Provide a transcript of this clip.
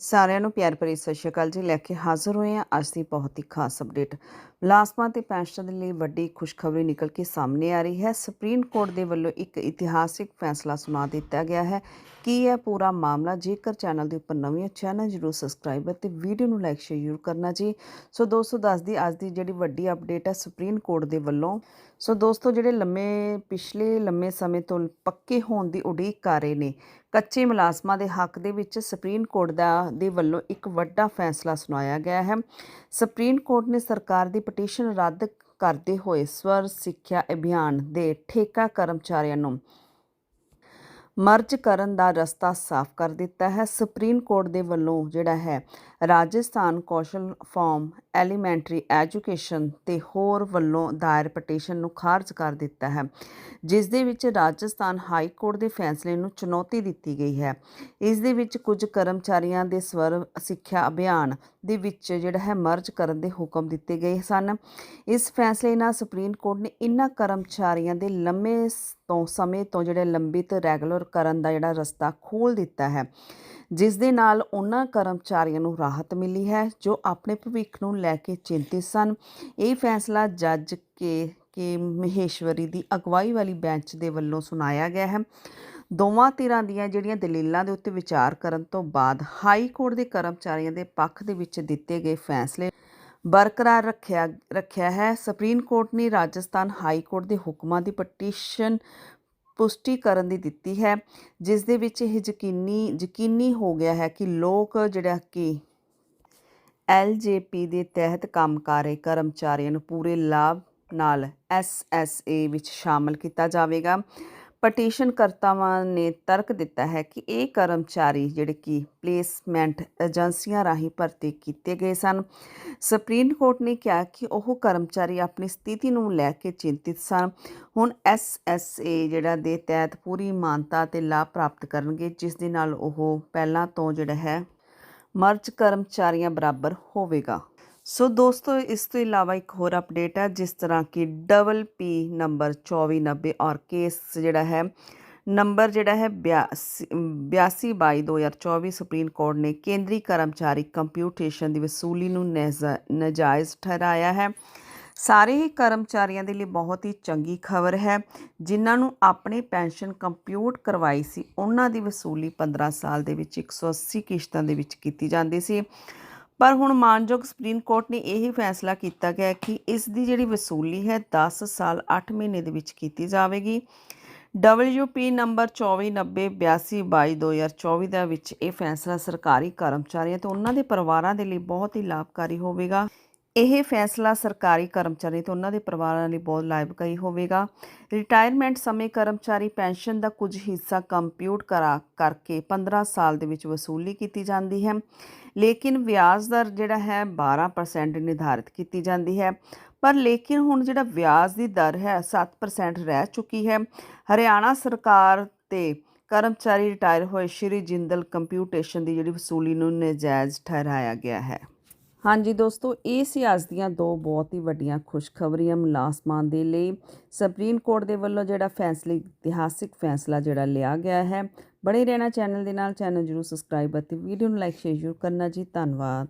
ਸਾਰਿਆਂ ਨੂੰ ਪਿਆਰ ਭਰੀ ਸਤਿ ਸ਼੍ਰੀ ਅਕਾਲ ਜੀ। ਲੈ ਕੇ ਹਾਜ਼ਰ ਹੋਏ ਹਾਂ ਅੱਜ ਦੀ ਬਹੁਤ ਹੀ ਖਾਸ ਅਪਡੇਟ ਮੁਲਾਜ਼ਮਾਂ ਤੇ ਪੈਨਸ਼ਨ ਦੇ ਲਈ ਵੱਡੀ ਖੁਸ਼ਖਬਰੀ ਨਿਕਲ ਕੇ ਸਾਹਮਣੇ ਆ ਰਹੀ ਹੈ। ਸੁਪਰੀਮ ਕੋਰਟ ਦੇ ਵੱਲੋਂ ਇੱਕ ਇਤਿਹਾਸਿਕ ਫੈਸਲਾ ਸੁਣਾ ਦਿੱਤਾ ਗਿਆ ਹੈ। ਕੀ ਹੈ ਪੂਰਾ ਮਾਮਲਾ? ਜੇਕਰ ਚੈਨਲ ਦੇ ਉੱਪਰ ਨਵੇਂ ਹੋ, ਚੈਨਲ ਜਰੂਰ ਸਬਸਕ੍ਰਾਈਬ ਅਤੇ ਵੀਡੀਓ ਨੂੰ ਲਾਈਕ, ਸ਼ੇਅਰ ਜ਼ਰੂਰ ਕਰਨਾ ਜੀ। ਸੋ ਦੋਸਤੋ, ਦੱਸਦੀ ਅੱਜ ਦੀ ਜਿਹੜੀ ਵੱਡੀ ਅਪਡੇਟ ਹੈ ਸੁਪਰੀਮ ਕੋਰਟ ਦੇ ਵੱਲੋਂ। ਸੋ ਦੋਸਤੋ, ਜਿਹੜੇ ਲੰਮੇ, ਪਿਛਲੇ ਲੰਮੇ ਸਮੇਂ ਤੋਂ ਪੱਕੇ ਹੋਣ ਦੀ ਉਡੀਕ ਕਰ ਰਹੇ ਨੇ, ਕੱਚੇ ਮੁਲਾਜ਼ਮਾਂ ਦੇ ਹੱਕ ਦੇ ਵਿੱਚ ਸੁਪਰੀਮ ਕੋਰਟ ਦਾ, ਦੇ ਵੱਲੋਂ ਇੱਕ ਵੱਡਾ ਫੈਸਲਾ ਸੁਣਾਇਆ ਗਿਆ ਹੈ। ਸੁਪਰੀਮ ਕੋਰਟ ਨੇ ਸਰਕਾਰ ਦੀ ਪਟੀਸ਼ਨ ਰੱਦ ਕਰਦੇ ਹੋਏ ਸਵਰ ਸਿੱਖਿਆ ਅਭਿਆਨ ਦੇ ਠੇਕਾ ਕਰਮਚਾਰੀਆਂ ਨੂੰ ਮਰਜ ਕਰਨ ਦਾ ਰਸਤਾ ਸਾਫ਼ ਕਰ ਦਿੱਤਾ ਹੈ। ਸੁਪਰੀਮ ਕੋਰਟ ਦੇ ਵੱਲੋਂ ਜਿਹੜਾ ਹੈ Rajasthan Kaushal form elementary education ਤੇ ਹੋਰ ਵੱਲੋਂ ਦਾਇਰ ਪਟੀਸ਼ਨ ਨੂੰ ਖਾਰਜ ਕਰ ਦਿੱਤਾ ਹੈ, ਜਿਸ ਦੇ ਵਿੱਚ ਰਾਜਸਥਾਨ ਹਾਈ ਕੋਰਟ ਦੇ ਫੈਸਲੇ ਨੂੰ ਚੁਣੌਤੀ ਦਿੱਤੀ ਗਈ ਹੈ। ਇਸ ਦੇ ਵਿੱਚ ਕੁਝ ਕਰਮਚਾਰੀਆਂ ਦੇ ਸਵਰ ਸਿੱਖਿਆ ਅਭਿਆਨ ਦੇ ਵਿੱਚ ਜਿਹੜਾ ਹੈ ਮਰਜ ਕਰਨ ਦੇ ਹੁਕਮ ਦਿੱਤੇ ਗਏ ਸਨ। ਇਸ ਫੈਸਲੇ ਨਾਲ ਸੁਪਰੀਮ ਕੋਰਟ ਨੇ ਇਨ੍ਹਾਂ ਕਰਮਚਾਰੀਆਂ ਦੇ ਲੰਮੇ ਸ- ਤੋਂ ਸਮੇਂ ਤੋਂ ਜਿਹੜੇ ਲੰਬਿਤ ਰੈਗੂਲਰ ਕਰਨ ਦਾ ਜਿਹੜਾ ਰਸਤਾ ਖੋਲ ਦਿੱਤਾ ਹੈ। ਜਿਸ ਦੇ ਨਾਲ ਉਹਨਾਂ ਕਰਮਚਾਰੀਆਂ ਨੂੰ ਰਾਹਤ ਮਿਲੀ ਹੈ, ਜੋ ਆਪਣੇ ਭਵਿੱਖ ਨੂੰ ਲੈ ਕੇ ਚਿੰਤਿਤ ਸਨ। ਇਹ ਫੈਸਲਾ ਜੱਜ ਕੇ ਕੇ ਮਹੇਸ਼ਵਰੀ ਦੀ ਅਗਵਾਈ ਵਾਲੀ ਬੈਂਚ ਦੇ ਵੱਲੋਂ ਸੁਣਾਇਆ ਗਿਆ ਹੈ। ਦੋਵਾਂ ਧਿਰਾਂ ਦੀਆਂ ਜਿਹੜੀਆਂ ਦਲੀਲਾਂ ਦੇ ਉੱਤੇ ਵਿਚਾਰ ਕਰਨ ਤੋਂ ਬਾਅਦ ਹਾਈ ਕੋਰਟ ਦੇ ਕਰਮਚਾਰੀਆਂ ਦੇ ਪੱਖ ਦੇ ਵਿੱਚ ਦਿੱਤੇ ਗਏ ਫੈਸਲੇ ਬਰਕਰਾਰ ਰੱਖਿਆ ਰੱਖਿਆ ਹੈ। ਸੁਪਰੀਮ ਕੋਰਟ ਨੇ ਰਾਜਸਥਾਨ ਹਾਈ ਕੋਰਟ ਦੇ ਹੁਕਮਾਂ ਦੀ ਪਟੀਸ਼ਨ ਪੁਸ਼ਟੀ ਕਰਨ ਦੀ ਦਿੱਤੀ ਹੈ, ਜਿਸ ਦੇ ਵਿੱਚ ਇਹ ਯਕੀਨੀ ਯਕੀਨੀ ਹੋ ਗਿਆ ਹੈ ਕਿ ਲੋਕ ਜਿਹੜਾ ਕਿ ਐਲਜੇਪੀ ਦੇ ਤਹਿਤ ਕੰਮ ਕਰ ਰਹੇ ਕਰਮਚਾਰੀਆਂ ਨੂੰ ਪੂਰੇ ਲਾਭ ਨਾਲ ਐਸਐਸਏ ਵਿੱਚ ਸ਼ਾਮਲ ਕੀਤਾ ਜਾਵੇਗਾ। ਪਟੀਸ਼ਨ ਕਰਤਾਵਾਂ ਨੇ ਤਰਕ ਦਿੱਤਾ ਹੈ ਕਿ ਇਹ ਕਰਮਚਾਰੀ ਜਿਹੜੇ ਕਿ ਪਲੇਸਮੈਂਟ ਏਜੰਸੀਆਂ ਰਾਹੀਂ ਭਰਤੀ ਕੀਤੇ ਗਏ ਸਨ। ਸੁਪਰੀਮ ਕੋਰਟ ਨੇ ਕਿਹਾ ਕਿ ਉਹ ਕਰਮਚਾਰੀ ਆਪਣੀ ਸਥਿਤੀ ਨੂੰ ਲੈ ਕੇ ਚਿੰਤਿਤ ਸਨ। ਹੁਣ ਐਸਐਸਏ ਜਿਹੜਾ ਦੇ ਤਹਿਤ ਪੂਰੀ ਮਾਨਤਾ ਤੇ ਲਾਭ ਪ੍ਰਾਪਤ ਕਰਨਗੇ, ਜਿਸ ਦੇ ਨਾਲ ਉਹ ਪਹਿਲਾਂ ਤੋਂ ਜਿਹੜਾ ਹੈ ਮਰਜ ਕਰਮਚਾਰੀਆਂ ਬਰਾਬਰ ਹੋਵੇਗਾ। ਸੋ ਦੋਸਤੋ, ਇਸ ਤੋਂ ਇਲਾਵਾ ਇੱਕ ਹੋਰ ਅਪਡੇਟ ਹੈ, ਜਿਸ ਤਰ੍ਹਾਂ ਕਿ ਡਬਲ ਪੀ ਨੰਬਰ 2490 ਔਰ ਕੇਸ ਜਿਹੜਾ ਹੈ ਨੰਬਰ ਜਿਹੜਾ ਹੈ 82 ਬਾਈ 2024 ਸੁਪਰੀਮ ਕੋਰਟ ਨੇ ਕੇਂਦਰੀ ਕਰਮਚਾਰੀ ਕੰਪਿਊਟੇਸ਼ਨ ਦੀ ਵਸੂਲੀ ਨੂੰ ਨਜਾ- ਨਾਜਾਇਜ਼ ਠਹਿਰਾਇਆ ਹੈ। ਸਾਰੇ ਹੀ ਕਰਮਚਾਰੀਆਂ ਦੇ ਲਈ ਬਹੁਤ ਹੀ ਚੰਗੀ ਖਬਰ ਹੈ, ਜਿਨ੍ਹਾਂ ਨੂੰ ਆਪਣੀ ਪੈਨਸ਼ਨ ਕੰਪਿਊਟ ਕਰਵਾਈ ਸੀ, ਉਹਨਾਂ ਦੀ ਵਸੂਲੀ 15 ਸਾਲ ਦੇ ਵਿੱਚ 180 ਕਿਸ਼ਤਾਂ ਦੇ ਵਿੱਚ ਕੀਤੀ ਜਾਂਦੀ ਸੀ। ਪਰ ਹੁਣ ਮਾਨਯੋਗ ਸੁਪਰੀਮ ਕੋਰਟ ਨੇ ਇਹ ਫੈਸਲਾ ਕੀਤਾ ਗਿਆ ਕਿ ਇਸ ਦੀ ਜਿਹੜੀ ਵਸੂਲੀ ਹੈ 10 ਸਾਲ 8 ਮਹੀਨੇ ਦੇ ਵਿੱਚ ਕੀਤੀ ਜਾਵੇਗੀ। WP ਨੰਬਰ 24908222 ਦਾ ਵਿੱਚ ਇਹ ਫੈਸਲਾ ਸਰਕਾਰੀ ਕਰਮਚਾਰੀਆਂ ਤੇ ਉਹਨਾਂ ਦੇ ਪਰਿਵਾਰਾਂ ਦੇ ਲਈ ਬਹੁਤ ਹੀ ਲਾਭਕਾਰੀ ਹੋਵੇਗਾ। ਇਹ ਫੈਸਲਾ ਸਰਕਾਰੀ ਕਰਮਚਾਰੀ ਤੇ ਉਹਨਾਂ ਦੇ ਪਰਿਵਾਰਾਂ ਲਈ ਬਹੁਤ ਲਾਭਕਾਰੀ ਹੋਵੇਗਾ। ਰਿਟਾਇਰਮੈਂਟ ਸਮੇਂ ਕਰਮਚਾਰੀ ਪੈਨਸ਼ਨ ਦਾ ਕੁਝ ਹਿੱਸਾ ਕੰਪਿਊਟ ਕਰਾ ਕਰਕੇ 15 ਸਾਲ ਦੇ ਵਿੱਚ ਵਸੂਲੀ ਕੀਤੀ ਜਾਂਦੀ ਹੈ। ਲੇਕਿਨ ਵਿਆਜ ਦਰ ਜਿਹੜਾ ਹੈ 12% ਨਿਰਧਾਰਿਤ ਕੀਤੀ ਜਾਂਦੀ ਹੈ। ਪਰ ਲੇਕਿਨ ਹੁਣ ਜਿਹੜਾ ਵਿਆਜ ਦੀ ਦਰ ਹੈ 7% ਰਹਿ ਚੁੱਕੀ ਹੈ। ਹਰਿਆਣਾ ਸਰਕਾਰ ਤੇ ਕਰਮਚਾਰੀ ਰਿਟਾਇਰ ਹੋਏ ਸ਼੍ਰੀ ਜਿੰਦਲ ਕੰਪਿਊਟੇਸ਼ਨ ਦੀ ਜਿਹੜੀ ਵਸੂਲੀ ਨੂੰ ਨਜਾਇਜ਼ ਠਹਿਰਾਇਆ ਗਿਆ ਹੈ। ਹਾਂਜੀ ਦੋਸਤੋ, ਇਹ ਸੀ ਅੱਜ ਦੀਆਂ ਦੋ ਬਹੁਤ ਹੀ ਵੱਡੀਆਂ ਖੁਸ਼ਖਬਰੀਆਂ ਮੁਲਾਜ਼ਮਾਂ ਦੇ ਲਈ। ਸੁਪਰੀਮ ਕੋਰਟ ਦੇ ਵੱਲੋਂ ਜਿਹੜਾ ਫੈਸਲੇ, ਇਤਿਹਾਸਿਕ ਫੈਸਲਾ ਜਿਹੜਾ ਲਿਆ ਗਿਆ ਹੈ। ਬੜੇ ਰਹਿਣਾ ਚੈਨਲ ਦੇ ਨਾਲ, ਚੈਨਲ ਜਰੂਰ ਸਬਸਕ੍ਰਾਈਬ ਅਤੇ ਵੀਡੀਓ ਨੂੰ ਲਾਈਕ ਸ਼ੇਅਰ ਜ਼ਰੂਰ ਕਰਨਾ ਜੀ। ਧੰਨਵਾਦ।